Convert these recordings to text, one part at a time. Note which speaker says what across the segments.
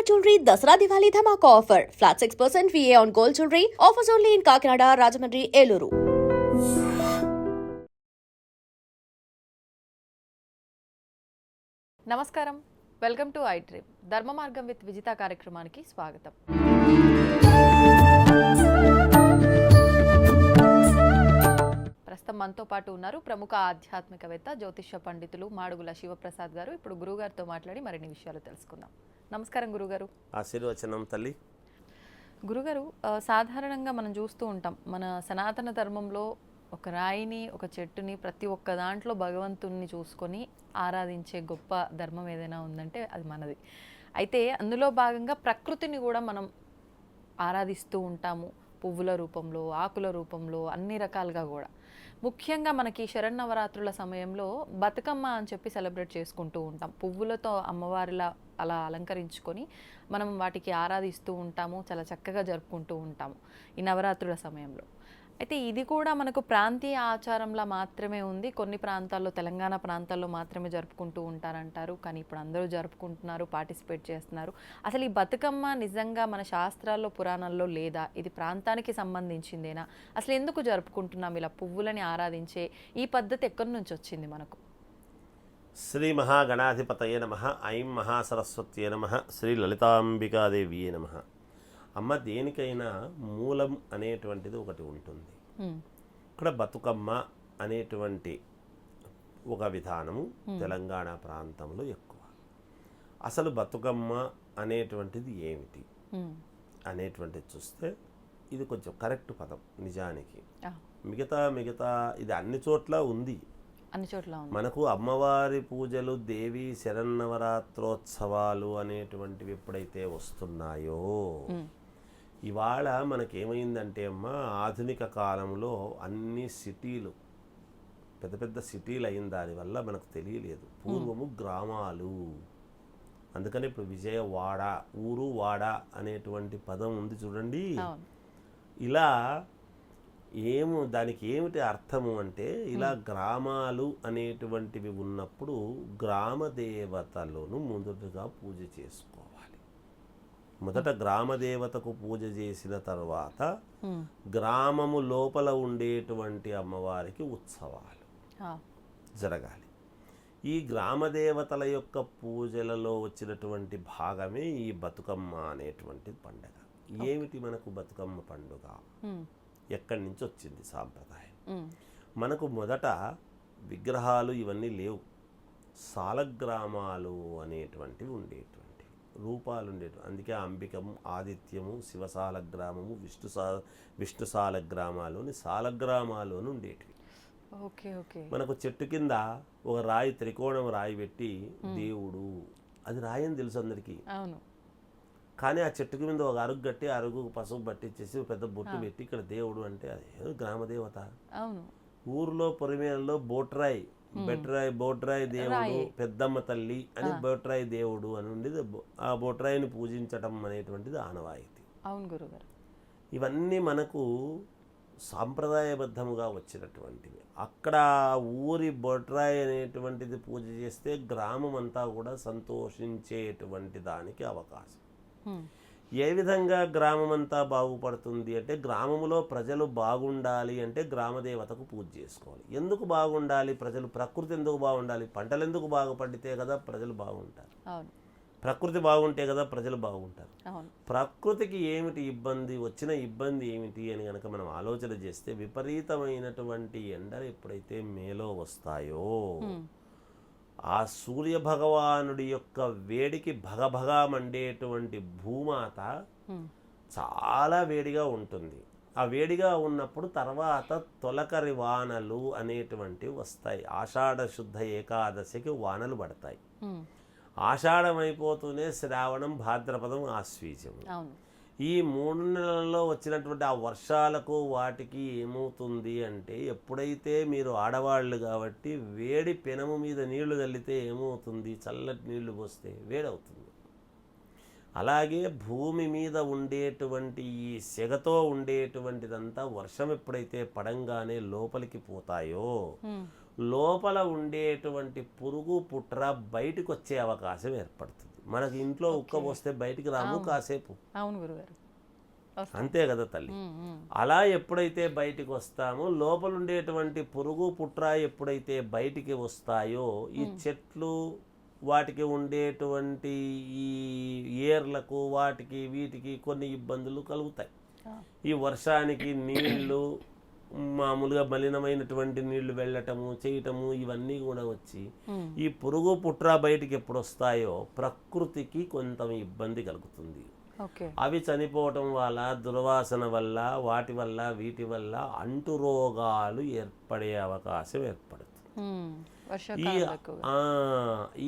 Speaker 1: Kumar jewellery Dasara Diwali Dhamaka offer flat six percent V A on gold jewellery offers only in Kakinada Rajahmundry Eluru
Speaker 2: నమస్కారం welcome to iDream Dharma Margam with Vijitha కార్యక్రమానికి స్వాగతం మనతో పాటు ఉన్నారు ప్రముఖ ఆధ్యాత్మికవేత్త జ్యోతిష్య పండితులు మాడుగుల శివప్రసాద్ గారు. ఇప్పుడు గురుగారితో మాట్లాడి మరిన్ని విషయాలు తెలుసుకుందాం. నమస్కారం గురుగారు.
Speaker 3: ఆశీర్వచనం తల్లి.
Speaker 2: గురుగారు సాధారణంగా మనం చూస్తూ ఉంటాం మన సనాతన ధర్మంలో ఒక రాయిని ఒక చెట్టుని ప్రతి ఒక్క దాంట్లో భగవంతుణ్ణి చూసుకొని ఆరాధించే గొప్ప ధర్మం ఏదైనా ఉందంటే అది మనది. అయితే అందులో భాగంగా ప్రకృతిని కూడా మనం ఆరాధిస్తూ ఉంటాము. పువ్వుల రూపంలో ఆకుల రూపంలో అన్ని రకాలుగా కూడా. ముఖ్యంగా మనకి శరన్నవరాత్రుల సమయంలో బతుకమ్మ అని చెప్పి సెలబ్రేట్ చేసుకుంటూ ఉంటాం. పువ్వులతో అమ్మవారిలా అలా అలంకరించుకొని మనం వాటికి ఆరాధిస్తూ ఉంటాము చాలా చక్కగా జరుపుకుంటూ ఉంటాము ఈ నవరాత్రుల సమయంలో. అయితే ఇది కూడా మనకు ప్రాంతీయ ఆచారంలా మాత్రమే ఉంది. కొన్ని ప్రాంతాల్లో తెలంగాణ ప్రాంతాల్లో మాత్రమే జరుపుకుంటూ ఉంటారంటారు. కానీ ఇప్పుడు అందరూ జరుపుకుంటున్నారు పార్టిసిపేట్ చేస్తున్నారు. అసలు ఈ బతుకమ్మ నిజంగా మన శాస్త్రాల్లో పురాణాల్లో లేదా? ఇది ప్రాంతానికి సంబంధించిందేనా? అసలు ఎందుకు జరుపుకుంటున్నాం? ఇలా పువ్వులని ఆరాధించే ఈ పద్ధతి ఎక్కడి నుంచి వచ్చింది మనకు?
Speaker 3: శ్రీ మహాగణాధిపతయ నమ. ఐం మహాసరస్వత్యే నమ. శ్రీ లలితాంబికాదేవియే నమ. అమ్మ దేనికైనా మూలం అనేటువంటిది ఒకటి ఉంటుంది. ఇక్కడ బతుకమ్మ అనేటువంటి ఒక విధానము తెలంగాణ ప్రాంతంలో ఎక్కువ. అసలు బతుకమ్మ అనేటువంటిది ఏమిటి. అనేటువంటిది చూస్తే ఇది కొంచెం కరెక్ట్ పదం నిజానికి. మిగతా మిగతా ఇది అన్ని చోట్ల ఉంది.
Speaker 2: అన్ని చోట్ల
Speaker 3: మనకు అమ్మవారి పూజలు దేవి శరన్నవరాత్రోత్సవాలు అనేటువంటివి ఎప్పుడైతే వస్తున్నాయో. ఇవాళ మనకేమైందంటే అమ్మ ఆధునిక కాలంలో అన్ని సిటీలు పెద్ద పెద్ద సిటీలు అయిన దానివల్ల మనకు తెలియలేదు. పూర్వము గ్రామాలు. అందుకని ఇప్పుడు విజయవాడ ఊరు వాడ అనేటువంటి పదం ఉంది చూడండి. ఇలా ఏము దానికి ఏమిటి అర్థము అంటే ఇలా గ్రామాలు అనేటువంటివి ఉన్నప్పుడు గ్రామ దేవతలను మొదటగా పూజ చేసుకోవాలి. మొదట గ్రామ దేవతకు పూజ చేసిన తర్వాత. గ్రామము లోపల ఉండేటువంటి అమ్మవారికి ఉత్సవాలు జరగాలి. ఈ గ్రామ దేవతల యొక్క పూజలలో వచ్చినటువంటి భాగమే ఈ బతుకమ్మ అనేటువంటి పండగ. ఏమిటి మనకు బతుకమ్మ పండుగ. ఎక్కడి నుంచి వచ్చింది సాంప్రదాయం. మనకు మొదట విగ్రహాలు ఇవన్నీ లేవు. సాలగ్రామాలు అనేటువంటివి ఉండేటువంటివి రూపాలు ఉండేటివి అందుకే అంబికము ఆదిత్యము శివసాలగ్రామము విష్ణు సా విష్ణు సాలగ్రామాలు అని సాలగ్రామాలు అని ఉండేటివి.
Speaker 2: Okay okay.
Speaker 3: మనకు చెట్టు కింద ఒక రాయి త్రికోణం రాయి పెట్టి దేవుడు అది రాయి అని తెలుసు అందరికీ.
Speaker 2: అవును.
Speaker 3: కానీ ఆ చెట్టుకి మీద ఒక అరుగు కట్టి ఆ అరుగు పసుపు పట్టించేసి పెద్ద బొట్టు పెట్టి ఇక్కడ దేవుడు అంటే అది గ్రామదేవత.
Speaker 2: అవును.
Speaker 3: ఊర్లో పొరిమేలలో బోట్రాయ్ బెట్రాయ్ బోట్రాయ్ దేవుడు పెద్దమ్మ తల్లి అని బోట్రాయ్ దేవుడు అని ఉండేది. ఆ బోట్రాయిని పూజించటం అనేటువంటిది ఆనవాయితీ.
Speaker 2: అవును గురుగారు.
Speaker 3: ఇవన్నీ మనకు సాంప్రదాయబద్ధముగా వచ్చినటువంటివి. అక్కడ ఊరి బొట్రాయ్ అనేటువంటిది పూజ చేస్తే గ్రామం అంతా కూడా సంతోషించేటువంటి దానికి అవకాశం. ఏ విధంగా గ్రామం అంతా బాగుపడుతుంది అంటే గ్రామంలో ప్రజలు బాగుండాలి అంటే గ్రామదేవతకు పూజ చేసుకోవాలి. ఎందుకు బాగుండాలి? ప్రజలు ప్రకృతి ఎందుకు బాగుండాలి? పంటలు ఎందుకు బాగా పండితే కదా ప్రజలు బాగుంటారు? ప్రకృతి బాగుంటే కదా ప్రజలు బాగుంటారు. ప్రకృతికి ఏమిటి ఇబ్బంది? వచ్చిన ఇబ్బంది ఏమిటి అని కనుక మనం ఆలోచన చేస్తే విపరీతమైనటువంటి ఎండలు ఎప్పుడైతే మేలో వస్తాయో. ఆ సూర్య భగవానుడి యొక్క వేడికి భగభగా మండేటువంటి భూమాత. చాలా వేడిగా ఉంటుంది. ఆ వేడిగా ఉన్నప్పుడు తర్వాత తొలకరి వానలు అనేటువంటివి వస్తాయి. ఆషాఢ శుద్ధ ఏకాదశికి వానలు పడతాయి.
Speaker 2: హ్మ్.
Speaker 3: ఆషాఢం అయిపోతూనే శ్రావణం భాద్రపదం ఆశ్వీజం ఈ మూడు నెలల్లో వచ్చినటువంటి ఆ వర్షాలకు వాటికి ఏమవుతుంది అంటే ఎప్పుడైతే మీరు ఆడవాళ్ళు కాబట్టి వేడి పెనము మీద నీళ్ళు చల్లితే ఏమవుతుంది? చల్లటి నీళ్ళు పోస్తే వేడవుతుంది. అలాగే భూమి మీద ఉండేటువంటి ఈ సెగతో ఉండేటువంటిదంతా వర్షం ఎప్పుడైతే పడంగానే లోపలికి పోతాయో. లోపల ఉండేటువంటి పురుగు పుట్ర బయటకు వచ్చే అవకాశం ఏర్పడుతుంది. మనకి ఇంట్లో ఉక్క పోస్తే బయటికి రాము కాసేపు.
Speaker 2: అవును గురుగారు.
Speaker 3: అంతే కదా తల్లి. అలా ఎప్పుడైతే బయటికి వస్తామో లోపల ఉండేటువంటి పురుగు పుట్ర ఎప్పుడైతే బయటికి వస్తాయో ఈ చెట్లు వాటికి ఉండేటువంటి ఈ ఏర్లకు వాటికి వీటికి కొన్ని ఇబ్బందులు కలుగుతాయి. ఈ వర్షానికి నీళ్ళు మామూలుగా మలినమైనటువంటి నీళ్ళు వెళ్ళటము చేయటము ఇవన్నీ కూడా వచ్చి. ఈ పురుగు పుట్ర బయటికి ఎప్పుడు వస్తాయో ప్రకృతికి కొంత ఇబ్బంది కలుగుతుంది. అవి చనిపోవటం వల్ల దుర్వాసన వల్ల వాటి వల్ల వీటి వల్ల అంటు రోగాలు ఏర్పడే అవకాశం ఏర్పడుతుంది. ఈ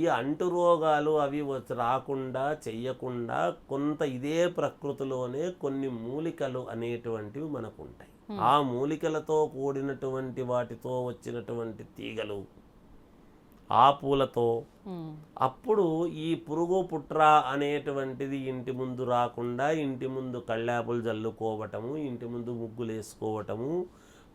Speaker 3: ఈ అంటు రోగాలు అవి రాకుండా చెయ్యకుండా కొంత ఇదే ప్రకృతిలోనే కొన్ని మూలికలు అనేటువంటివి మనకు ఉంటాయి ఆ మూలికలతో కూడినటువంటి వాటితో వచ్చినటువంటి తీగలు ఆ పూలతో
Speaker 2: ఉమ్.
Speaker 3: అప్పుడు ఈ పురుగు పుట్ర అనేటువంటిది ఇంటి ముందు రాకుండా ఇంటి ముందు కళ్ళాపులు జల్లుకోవటము ఇంటి ముందు ముగ్గులు వేసుకోవటము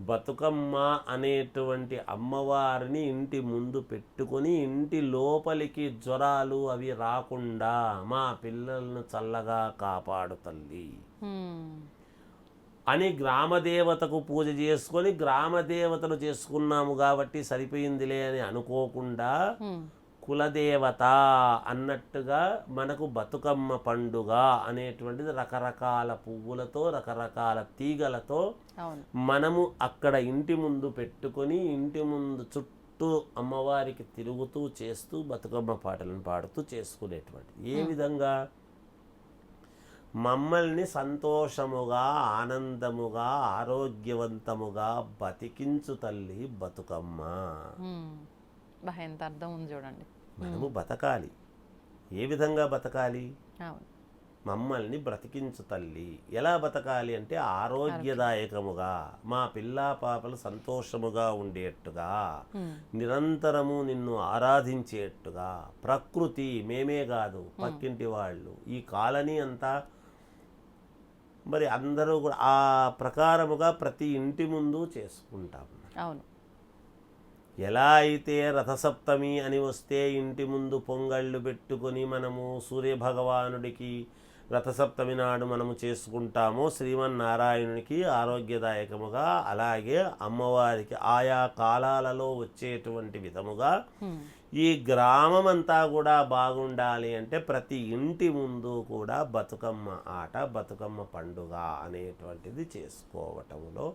Speaker 3: బతుకమ్మ అనేటువంటి అమ్మవారిని ఇంటి ముందు పెట్టుకొని ఇంటి లోపలికి జ్వరాలు అవి రాకుండా మా పిల్లలను చల్లగా కాపాడు తల్లి
Speaker 2: ఉమ్.
Speaker 3: అని గ్రామదేవతకు పూజ చేసుకొని గ్రామదేవతను చేసుకున్నాము కాబట్టి సరిపోయిందిలే అని అనుకోకుండా. కులదేవత అన్నట్టుగా మనకు బతుకమ్మ పండుగ అనేటువంటిది రకరకాల పువ్వులతో రకరకాల తీగలతో మనము అక్కడ ఇంటి ముందు పెట్టుకొని ఇంటి ముందు చుట్టూ అమ్మవారికి తిరుగుతూ చేస్తూ బతుకమ్మ పాటలను పాడుతూ చేసుకునేటువంటి ఏ విధంగా? మమ్మల్ని సంతోషముగా ఆనందముగా ఆరోగ్యవంతముగా బతికించు తల్లి బతుకమ్మ.
Speaker 2: ఉమ్. బా ఎంత అర్థం ఉంది చూడండి.
Speaker 3: మనము బతకాలి. ఏ విధంగా బతకాలి? మమ్మల్ని బ్రతికించు తల్లి. ఎలా బతకాలి అంటే ఆరోగ్యదాయకముగా మా పిల్ల పాపలు సంతోషముగా ఉండేట్టుగా. నిరంతరము నిన్ను ఆరాధించేట్టుగా ప్రకృతి మేమే కాదు పక్కింటి వాళ్ళు ఈ కాలనీ అంతా మరి అందరూ కూడా ఆ ప్రకారముగా ప్రతి ఇంటి ముందు చేసుకుంటాం.
Speaker 2: అవును.
Speaker 3: ఎలా అయితే రథసప్తమి అని వస్తే ఇంటి ముందు పొంగళ్ళు పెట్టుకొని మనము సూర్యభగవానుడికి రథసప్తమి నాడు మనము చేసుకుంటామో. శ్రీమన్నారాయణునికి ఆరోగ్యదాయకముగా అలాగే అమ్మవారికి ఆయా కాలాలలో వచ్చేటువంటి విధముగా. ఈ గ్రామం అంతా కూడా బాగుండాలి అంటే ప్రతి ఇంటి ముందు కూడా బతుకమ్మ ఆట బతుకమ్మ పండుగ అనేటువంటిది చేసుకోవటంలో.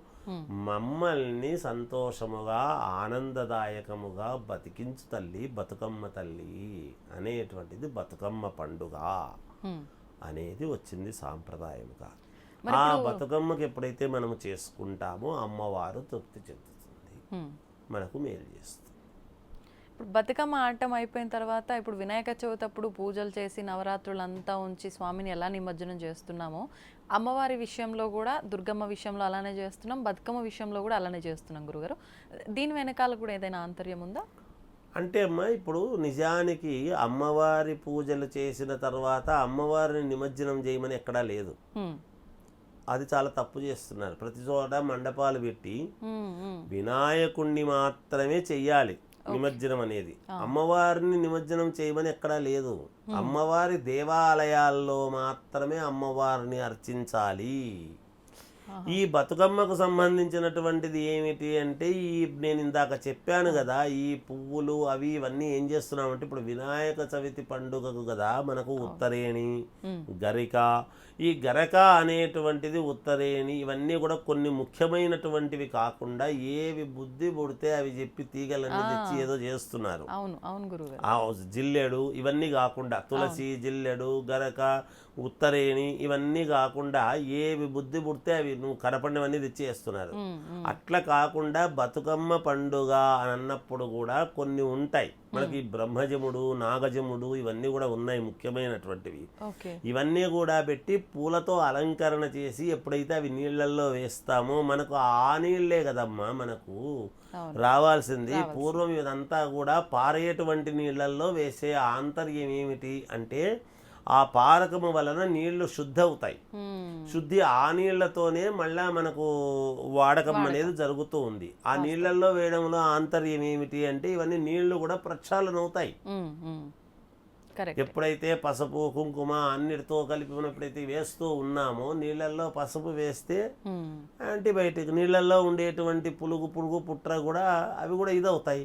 Speaker 3: మమ్మల్ని సంతోషముగా ఆనందదాయకముగా బతికించు తల్లి బతుకమ్మ తల్లి అనేటువంటిది బతుకమ్మ పండుగ. అనేది వచ్చింది సాంప్రదాయముగా ఆ బతుకమ్మకి ఎప్పుడైతే మనము చేసుకుంటామో అమ్మవారు తృప్తి చెందుతుంది. మనకు మేలు చేస్తుంది
Speaker 2: ఇప్పుడు బతుకమ్మ ఆడటం అయిపోయిన తర్వాత ఇప్పుడు వినాయక చవితి అప్పుడు పూజలు చేసి నవరాత్రులు అంతా ఉంచి స్వామిని ఎలా నిమజ్జనం చేస్తున్నామో అమ్మవారి విషయంలో కూడా దుర్గమ్మ విషయంలో అలానే చేస్తున్నాం బతుకమ్మ విషయంలో కూడా అలానే చేస్తున్నాం గురుగారు. దీని వెనకాల కూడా ఏదైనా ఆంతర్యం ఉందా?
Speaker 3: అంటే అమ్మా ఇప్పుడు నిజానికి అమ్మవారి పూజలు చేసిన తర్వాత అమ్మవారిని నిమజ్జనం చేయమని ఎక్కడా లేదు. అది చాలా తప్పు చేస్తున్నారు. ప్రతి చోట మండపాలు పెట్టి. వినాయకుణ్ణి మాత్రమే చెయ్యాలి. నిమజ్జనం అనేది. అమ్మవారిని నిమజ్జనం చేయమని ఎక్కడా లేదు. అమ్మవారి దేవాలయాల్లో మాత్రమే అమ్మవారిని అర్చించాలి. ఈ బతుకమ్మకు సంబంధించినటువంటిది ఏమిటి అంటే ఈ నేను ఇందాక చెప్పాను కదా ఈ పువ్వులు అవి ఇవన్నీ ఏం చేస్తున్నామంటే ఇప్పుడు వినాయక చవితి పండుగకు కదా మనకు ఉత్తరేణి గరిక ఈ గరక అనేటువంటిది ఉత్తరేణి ఇవన్నీ కూడా కొన్ని ముఖ్యమైనటువంటివి కాకుండా ఏవి బుద్ధి పుడితే అవి చెప్పి తీగలన్నీ తెచ్చి ఏదో చేస్తున్నారు. జిల్లెడు ఇవన్నీ కాకుండా తులసి జిల్లెడు గరక ఉత్తరేణి ఇవన్నీ కాకుండా ఏవి బుద్ధి పుడితే అవి నువ్వు కనపడినవన్నీ తెచ్చి
Speaker 2: ఉమ్.
Speaker 3: అట్లా కాకుండా బతుకమ్మ పండుగ అని అన్నప్పుడు కూడా కొన్ని ఉంటాయి. మనకి బ్రహ్మజముడు నాగజముడు ఇవన్నీ కూడా ఉన్నాయి ముఖ్యమైనటువంటివి. ఇవన్నీ కూడా పెట్టి పూలతో అలంకరణ చేసి ఎప్పుడైతే అవి నీళ్ళల్లో వేస్తామో మనకు ఆ నీళ్ళే కదమ్మా మనకు. రావాల్సింది. పూర్వం ఇదంతా కూడా పారేటువంటి నీళ్ళల్లో వేసే ఆంతర్యం ఏమిటి అంటే ఆ పారకము వలన నీళ్ళు శుద్ధ అవుతాయి. శుద్ధి ఆ నీళ్ళతోనే మళ్ళా మనకు వాడకం అనేది జరుగుతూ ఉంది. ఆ నీళ్ళల్లో వేయడంలో ఆంతర్యం ఏమిటి అంటే ఇవన్నీ నీళ్ళు కూడా ప్రక్షాళన అవుతాయి. ఎప్పుడైతే పసుపు కుంకుమ అన్నిటితో కలిపి మనం ఎప్పుడైతే వేస్తూ ఉన్నామో నీళ్ళల్లో పసుపు వేస్తే యాంటీబయాటిక్ నీళ్ళల్లో ఉండేటువంటి పులుగు పురుగు పుట్ర కూడా అవి కూడా ఇదవుతాయి.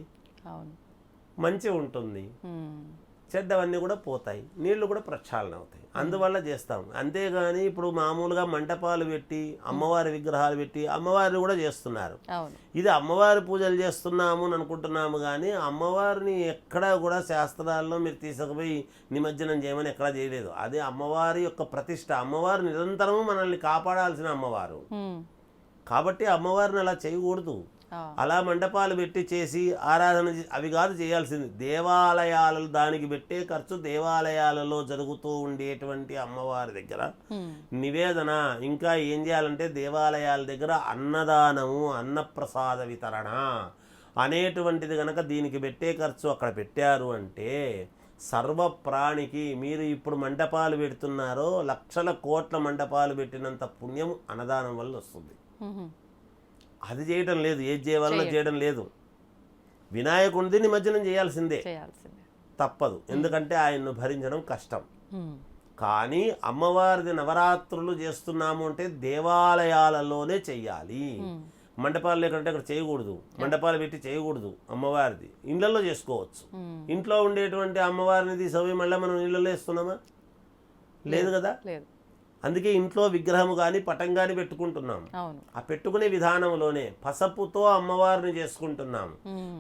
Speaker 3: మంచి ఉంటుంది. చెడ్డవన్నీ కూడా పోతాయి. నీళ్ళు కూడా ప్రక్షాళన అవుతాయి. అందువల్ల చేస్తాం. అంతేగాని ఇప్పుడు మామూలుగా మంటపాలు పెట్టి అమ్మవారి విగ్రహాలు పెట్టి అమ్మవారిని కూడా చేస్తున్నారు. ఇది అమ్మవారి పూజలు చేస్తున్నాము అని అనుకుంటున్నాము కానీ అమ్మవారిని ఎక్కడా కూడా శాస్త్రాల్లో మీరు తీసుకుపోయి నిమజ్జనం చేయమని ఎక్కడా చేయలేదు. అది అమ్మవారి యొక్క ప్రతిష్ట. అమ్మవారు నిరంతరము మనల్ని కాపాడాల్సిన అమ్మవారు.
Speaker 2: మ్మ్.
Speaker 3: కాబట్టి అమ్మవారిని అలా చేయకూడదు. అలా మండపాలు పెట్టి చేసి ఆరాధన అవి కాదు చేయాల్సింది దేవాలయాలు దానికి పెట్టే ఖర్చు దేవాలయాలలో జరుగుతూ ఉండేటువంటి అమ్మవారి దగ్గర. నివేదన ఇంకా ఏం చేయాలంటే దేవాలయాల దగ్గర అన్నదానము అన్నప్రసాద వితరణ అనేటువంటిది గనక దీనికి పెట్టే ఖర్చు అక్కడ పెట్టారు అంటే సర్వ ప్రాణికి మీరు ఇప్పుడు మండపాలు పెడుతున్నారో లక్షల కోట్ల మండపాలు పెట్టినంత పుణ్యం అన్నదానం వల్ల వస్తుంది. అది చేయడం లేదు ఏది చేయవలన చేయడం లేదు. వినాయకుడిది నిమజ్జనం చేయాల్సిందే. తప్పదు. ఎందుకంటే ఆయన్ను భరించడం కష్టం. కానీ అమ్మవారిది నవరాత్రులు చేస్తున్నాము అంటే దేవాలయాలలోనే చెయ్యాలి. మండపాలు లేకుంటే అక్కడ చేయకూడదు. మండపాలు పెట్టి చేయకూడదు అమ్మవారిది. ఇళ్ళల్లో చేసుకోవచ్చు. ఇంట్లో ఉండేటువంటి అమ్మవారిని తీసుకుపోయి మళ్ళీ మనం ఇళ్ళలో వేస్తున్నామా? లేదు కదా?
Speaker 2: లేదు.
Speaker 3: అందుకే ఇంట్లో విగ్రహం కానీ పటం కానీ పెట్టుకుంటున్నాం. ఆ పెట్టుకునే విధానంలోనే పసపుతో అమ్మవారిని చేసుకుంటున్నాం.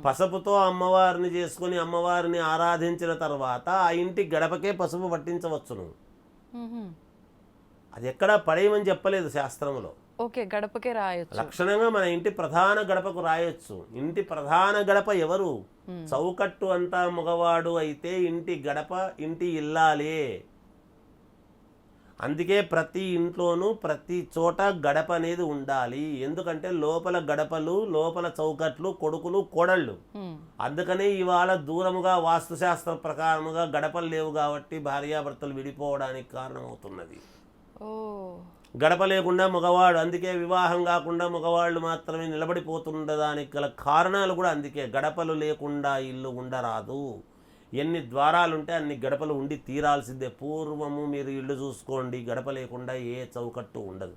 Speaker 3: పసుపుతో అమ్మవారిని చేసుకుని అమ్మవారిని ఆరాధించిన తర్వాత ఆ ఇంటి గడపకే పసుపు పట్టించవచ్చును. అది ఎక్కడా పడేయమని చెప్పలేదు శాస్త్రంలో
Speaker 2: ఓకే గడపకే రాయొచ్చు.
Speaker 3: లక్షణంగా మన ఇంటి ప్రధాన గడపకు రాయొచ్చు. ఇంటి ప్రధాన గడప ఎవరు? చౌకట్టు అంతా మగవాడు అయితే ఇంటి గడప ఇంటి ఇల్లాలే. అందుకే ప్రతి ఇంట్లోనూ ప్రతి చోట గడప అనేది ఉండాలి. ఎందుకంటే లోపల గడపలు లోపల చౌకట్లు కొడుకులు కోడళ్ళు. అందుకనే ఇవాళ దూరముగా వాస్తుశాస్త్ర ప్రకారముగా గడపలు లేవు కాబట్టి భార్యాభర్తలు విడిపోవడానికి కారణమవుతున్నది. గడప లేకుండా మగవాడు అందుకే వివాహం కాకుండా మగవాళ్ళు మాత్రమే నిలబడిపోతుండడానికి గల కారణాలు కూడా అందుకే. గడపలు లేకుండా ఇల్లు ఉండరాదు. ఎన్ని ద్వారాలుంటే అన్ని గడపలు ఉండి తీరాల్సిందే. పూర్వము మీరు ఇల్లు చూసుకోండి గడప లేకుండా ఏ చౌకట్టు ఉండదు.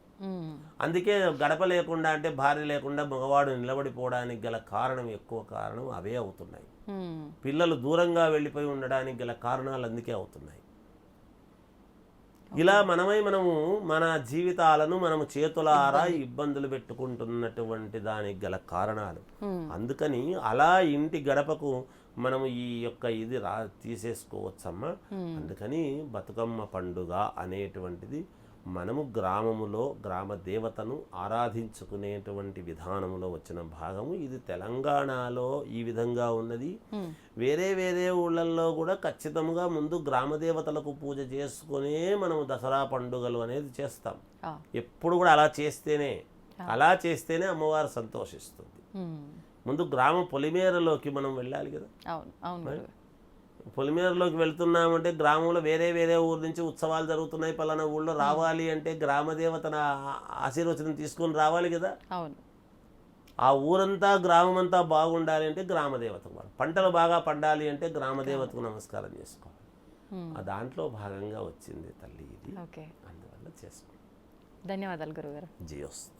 Speaker 3: అందుకే గడప లేకుండా అంటే భార్య లేకుండా మగవాడు నిలబడిపోవడానికి గల కారణం ఎక్కువ కారణం అవే అవుతున్నాయి. పిల్లలు దూరంగా వెళ్ళిపోయి ఉండడానికి గల కారణాలు అందుకే అవుతున్నాయి. ఇలా మనమై మనము మన జీవితాలను మనము చేతులారా ఇబ్బందులు పెట్టుకుంటున్నటువంటి దానికి గల కారణాలు. అందుకని అలా ఇంటి గడపకు మనము ఈ యొక్క ఇది రా తీసేసుకోవచ్చమ్మా. అందుకని బతుకమ్మ పండుగ అనేటువంటిది మనము గ్రామములో గ్రామ దేవతను ఆరాధించుకునేటువంటి విధానంలో వచ్చిన భాగము. ఇది తెలంగాణలో ఈ విధంగా ఉన్నది. వేరే వేరే ఊళ్ళల్లో కూడా ఖచ్చితంగా ముందు గ్రామ దేవతలకు పూజ చేసుకునే మనము దసరా పండుగలు అనేది చేస్తాం. ఎప్పుడు కూడా అలా చేస్తేనే అలా చేస్తేనే అమ్మవారు సంతోషిస్తుంది. ముందు గ్రామ పొలిమేరలోకి మనం వెళ్ళాలి కదా.
Speaker 2: అవును.
Speaker 3: పొలిమేరలోకి వెళ్తున్నామంటే గ్రామంలో వేరే వేరే ఊరు నుంచి ఉత్సవాలు జరుగుతున్నాయి. పలానా ఊళ్ళో రావాలి అంటే గ్రామ దేవతన ఆ- ఆశీర్వచనం తీసుకొని రావాలి కదా.
Speaker 2: అవును.
Speaker 3: ఆ ఊరంతా గ్రామం అంతా బాగుండాలి అంటే గ్రామ దేవతకు వాడు. పంటలు బాగా పండాలి అంటే గ్రామ దేవతకు నమస్కారం చేసుకోవాలి. ఆ దాంట్లో భాగంగా వచ్చింది తల్లి ఇది.
Speaker 2: ఓకే.
Speaker 3: అందువల్ల చేసుకో
Speaker 2: ధన్యవాదాలు గురుగారు
Speaker 3: జియోస్తు